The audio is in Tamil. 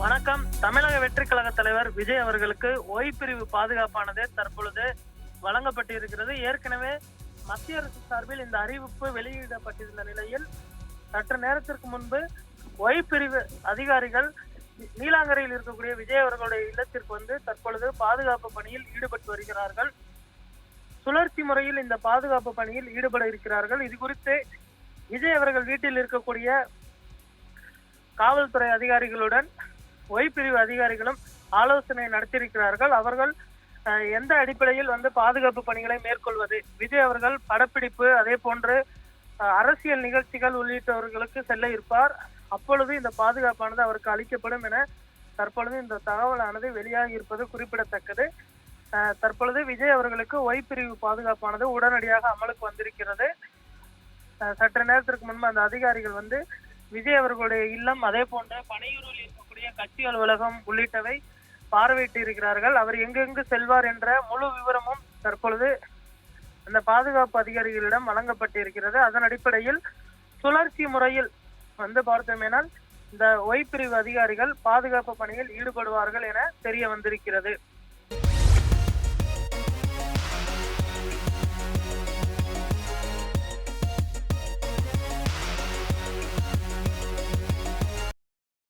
வணக்கம். தமிழக வெற்றிக் கழக தலைவர் விஜய் அவர்களுக்கு ஒய் பிரிவு பாதுகாப்பானது தற்பொழுது வழங்கப்பட்டிருக்கிறது. ஏற்கனவே மத்திய அரசு சார்பில் இந்த அறிவிப்பு வெளியிடப்பட்டிருந்த நிலையில் சற்று நேரத்திற்கு முன்பு ஒய் பிரிவு அதிகாரிகள் நீலாங்கரையில் இருக்கக்கூடிய விஜய் அவர்களுடைய இல்லத்திற்கு வந்து தற்பொழுது பாதுகாப்பு பணியில் ஈடுபட்டு வருகிறார்கள். சுழற்சி முறையில் இந்த பாதுகாப்பு பணியில் ஈடுபட இருக்கிறார்கள். இது குறித்து விஜய் அவர்கள் வீட்டில் இருக்கக்கூடிய காவல்துறை அதிகாரிகளுடன் ஒய் பிரிவு அதிகாரிகளும் ஆலோசனை நடத்தியிருக்கிறார்கள். அவர்கள் எந்த அடிப்படையில் வந்து பாதுகாப்பு பணிகளை மேற்கொள்வது? விஜய் அவர்கள் படப்பிடிப்பு அதே போன்று அரசியல் நிகழ்ச்சிகள் உள்ளிட்டவர்களுக்கு செல்ல இருப்பார். அப்பொழுது இந்த பாதுகாப்பானது அவருக்கு அளிக்கப்படும் என தற்பொழுது இந்த தகவலானது வெளியாகி இருப்பது குறிப்பிடத்தக்கது. தற்பொழுது விஜய் அவர்களுக்கு ஒய் பிரிவு பாதுகாப்பானது உடனடியாக அமலுக்கு வந்திருக்கிறது. சற்று நேரத்திற்கு முன்பு அந்த அதிகாரிகள் வந்து விஜய் அவர்களுடைய இல்லம் அதே போன்ற பனையூரில் இருக்கக்கூடிய கட்சி அலுவலகம் உள்ளிட்டவை பார்வையிட்டு இருக்கிறார்கள் அவர் எங்கெங்கு செல்வார் என்ற முழு விவரமும் தற்பொழுது அந்த பாதுகாப்பு அதிகாரிகளிடம் வழங்கப்பட்டிருக்கிறது. அதன் அடிப்படையில் சுழற்சி முறையில் வந்து பார்த்தோமேனால் இந்த ஒய் பிரிவு அதிகாரிகள் பாதுகாப்பு பணியில் ஈடுபடுவார்கள் என தெரிய வந்திருக்கிறது.